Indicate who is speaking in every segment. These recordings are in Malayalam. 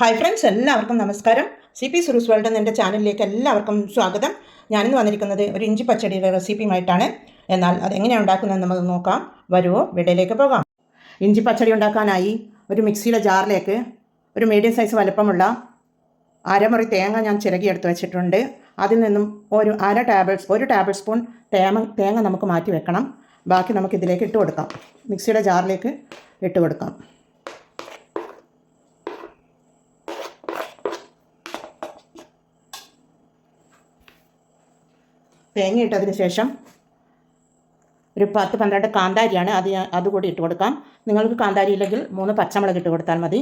Speaker 1: ഹായ് ഫ്രണ്ട്സ് എല്ലാവർക്കും നമസ്കാരം. സി പി സുരൂസ് വേൾഡ് എന്ന എന്റെ ചാനലിലേക്ക് എല്ലാവർക്കും സ്വാഗതം. ഞാനിന്ന് വന്നിരിക്കുന്നത് ഒരു ഇഞ്ചി പച്ചടിയുടെ റെസിപ്പിയുമായിട്ടാണ് എന്നാൽ അതെങ്ങനെയാണ് ഉണ്ടാക്കുന്നത് നമുക്ക് നോക്കാം. വരുമോ വീഡിയോയിലേക്ക് പോകാം. ഇഞ്ചി പച്ചടി ഉണ്ടാക്കാനായി ഒരു മിക്സിയുടെ ജാറിലേക്ക് ഒരു മീഡിയം സൈസ് വലുപ്പമുള്ള അരമുറി തേങ്ങ ഞാൻ ചിരകിയെടുത്ത് വെച്ചിട്ടുണ്ട്. അതിൽ നിന്നും ഒരു അര ടേബിൾ ഒരു ടേബിൾ സ്പൂൺ തേങ്ങ തേങ്ങ നമുക്ക് മാറ്റി വെക്കണം. ബാക്കി നമുക്കിതിലേക്ക് ഇട്ട് കൊടുക്കാം. മിക്സിയുടെ ജാറിലേക്ക് ഇട്ട് കൊടുക്കാം. തേങ്ങ ഇട്ടതിന് ശേഷം ഒരു പത്ത് പന്ത്രണ്ട് കാന്താരിയാണ് അത് അതുകൂടി ഇട്ട് കൊടുക്കാം. നിങ്ങൾക്ക് കാന്താരി ഇല്ലെങ്കിൽ മൂന്ന് പച്ചമുളക് ഇട്ട് കൊടുത്താൽ മതി.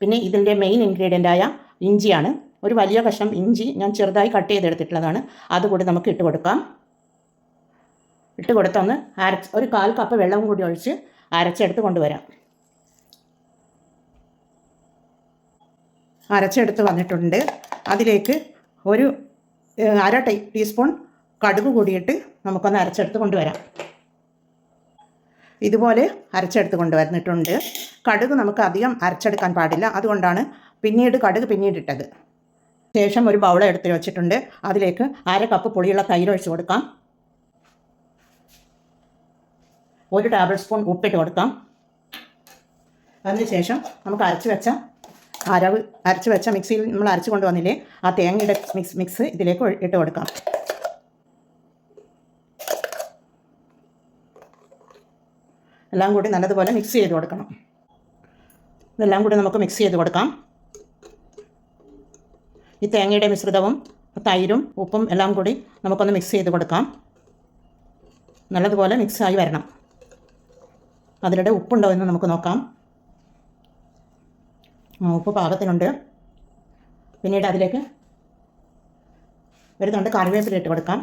Speaker 1: പിന്നെ ഇതിന്റെ മെയിൻ ഇൻഗ്രീഡിയന്റായ ഇഞ്ചിയാണ്. ഒരു വലിയ കഷ്ണം ഇഞ്ചി ഞാൻ ചെറുതായി കട്ട് ചെയ്തെടുത്തിട്ടുള്ളതാണ്. അതുകൂടി നമുക്ക് ഇട്ട് കൊടുക്കാം. ഇട്ട് കൊടുത്തൊന്ന് അരച്ച് ഒരു കാൽ കപ്പ് വെള്ളവും കൂടി ഒഴിച്ച് അരച്ചെടുത്ത് കൊണ്ടുവരാം. അരച്ചെടുത്ത് വന്നിട്ടുണ്ട്. അതിലേക്ക് ഒരു അര ടീ ടീസ്പൂൺ കടുക് കൂടിയിട്ട് നമുക്കൊന്ന് അരച്ചെടുത്ത് കൊണ്ടുവരാം. ഇതുപോലെ അരച്ചെടുത്ത് കൊണ്ടുവന്നിട്ടുണ്ട്. കടുക് നമുക്ക് അധികം അരച്ചെടുക്കാൻ പാടില്ല. അതുകൊണ്ടാണ് പിന്നീട് കടുക് പിന്നീട് ഇട്ടത്. ശേഷം ഒരു ബൗള എടുത്ത് വെച്ചിട്ടുണ്ട്. അതിലേക്ക് അര കപ്പ് പുളിയുള്ള തൈര് ഒഴിച്ച് കൊടുക്കാം. ഒരു ടേബിൾ സ്പൂൺ ഉപ്പിട്ട് കൊടുക്കാം. അതിനുശേഷം നമുക്ക് അരച്ച് വെച്ച അരവ് അരച്ച് വെച്ച മിക്സിയിൽ നമ്മൾ അരച്ച് കൊണ്ടുവന്നില്ലേ ആ തേങ്ങയുടെ മിക്സ് മിക്സ് ഇതിലേക്ക് ഇട്ട് കൊടുക്കാം. എല്ലാം കൂടി നല്ലതുപോലെ മിക്സ് ചെയ്ത് കൊടുക്കണം. ഇതെല്ലാം കൂടി നമുക്ക് മിക്സ് ചെയ്ത് കൊടുക്കാം. ഈ തേങ്ങയുടെ മിശ്രിതവും തൈരും ഉപ്പും എല്ലാം കൂടി നമുക്കൊന്ന് മിക്സ് ചെയ്ത് കൊടുക്കാം. നല്ലതുപോലെ മിക്സായി വരണം. അതിലൂടെ ഉപ്പുണ്ടോ എന്ന് നമുക്ക് നോക്കാം. ഉപ്പ് പാകത്തിനുണ്ട്. പിന്നീട് അതിലേക്ക് ഒരു തൊണ്ട് കറിവേപ്പില ഇട്ട് കൊടുക്കാം.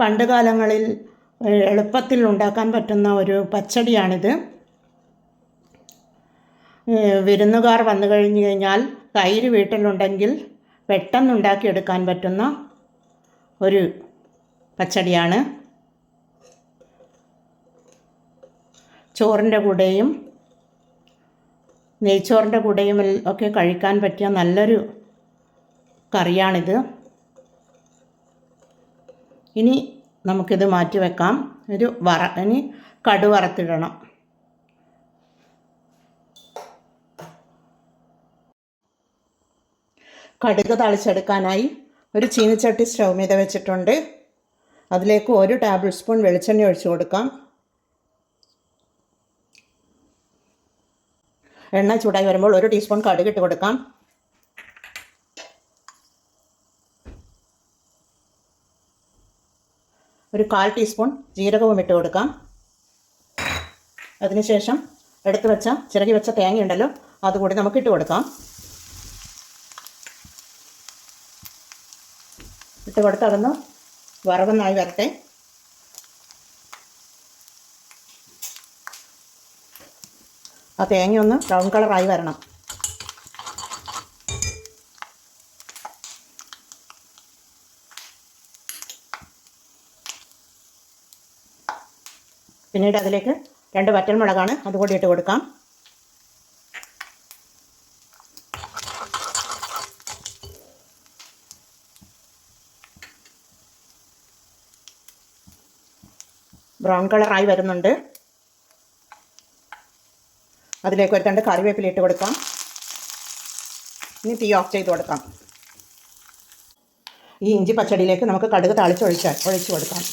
Speaker 1: പണ്ട് കാലങ്ങളിൽ എളുപ്പത്തിൽ ഉണ്ടാക്കാൻ പറ്റുന്ന ഒരു പച്ചടിയാണിത്. വിരുന്നുകാർ വന്നു കഴിഞ്ഞു കഴിഞ്ഞാൽ തൈര് വീട്ടിലുണ്ടെങ്കിൽ പെട്ടെന്ന് ഉണ്ടാക്കിയെടുക്കാൻ പറ്റുന്ന ഒരു പച്ചടിയാണ്. ചോറിന്റെ കൂടെയും നെയ്ച്ചോറിന്റെ കൂടെയും ഒക്കെ കഴിക്കാൻ പറ്റിയ നല്ലൊരു കറിയാണിത്. ഇനി നമുക്കിത് മാറ്റി വെക്കാം. ഒരു വറ ഇനി കടു വറുത്തിടണം. കടുക് തളിച്ചെടുക്കാനായി ഒരു ചീനിച്ചട്ടി സ്റ്റൗ മീത വെച്ചിട്ടുണ്ട്. അതിലേക്ക് ഒരു ടേബിൾ സ്പൂൺ വെളിച്ചെണ്ണ ഒഴിച്ചു കൊടുക്കാം. എണ്ണ ചൂടായി വരുമ്പോൾ ഒരു ടീസ്പൂൺ കടുക് ഇട്ട് കൊടുക്കാം. ഒരു കാൽ ടീസ്പൂൺ ജീരകവും ഇട്ട് കൊടുക്കാം. അതിനുശേഷം എടുത്തു വെച്ച ചിറകി വെച്ച തേങ്ങ ഉണ്ടല്ലോ അതുകൂടി നമുക്ക് ഇട്ട് കൊടുക്കാം. ഇട്ട് കൊടുത്തതൊന്ന് വറവെന്നായി വരട്ടെ. ആ തേങ്ങയൊന്ന് ബ്രൗൺ കളറായി വരണം. പിന്നീട് അതിലേക്ക് രണ്ട് വറ്റൽമുളകാണ് അതുകൂടി ഇട്ട് കൊടുക്കാം. ബ്രൗൺ കളറായി വരുന്നുണ്ട്. അതിലേക്ക് ഒരു രണ്ട് കറിവേപ്പില ഇട്ട് കൊടുക്കാം. ഇനി തീ ഓഫ് ചെയ്ത് കൊടുക്കാം. ഈ ഇഞ്ചി പച്ചടിയിലേക്ക് നമുക്ക് കടുക് താളിച്ചൊഴിച്ച് ഒഴിച്ച് കൊടുക്കാം.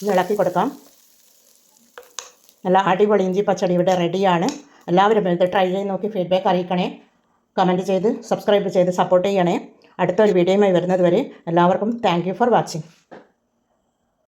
Speaker 1: ഒന്ന് ഇളക്കി കൊടുക്കാം. നല്ല അടിപൊളി ഇഞ്ചി പച്ചടി ഇവിടെ റെഡിയാണ്. എല്ലാവരും ഇത് ട്രൈ ചെയ്ത് നോക്കി ഫീഡ്ബാക്ക് അറിയിക്കണേ. കമന്റ് ചെയ്ത് സബ്സ്ക്രൈബ് ചെയ്ത് സപ്പോർട്ട് ചെയ്യണേ. അടുത്തൊരു വീഡിയോയുമായി വരുന്നത് വരെ എല്ലാവർക്കും താങ്ക് ഫോർ വാച്ചിങ്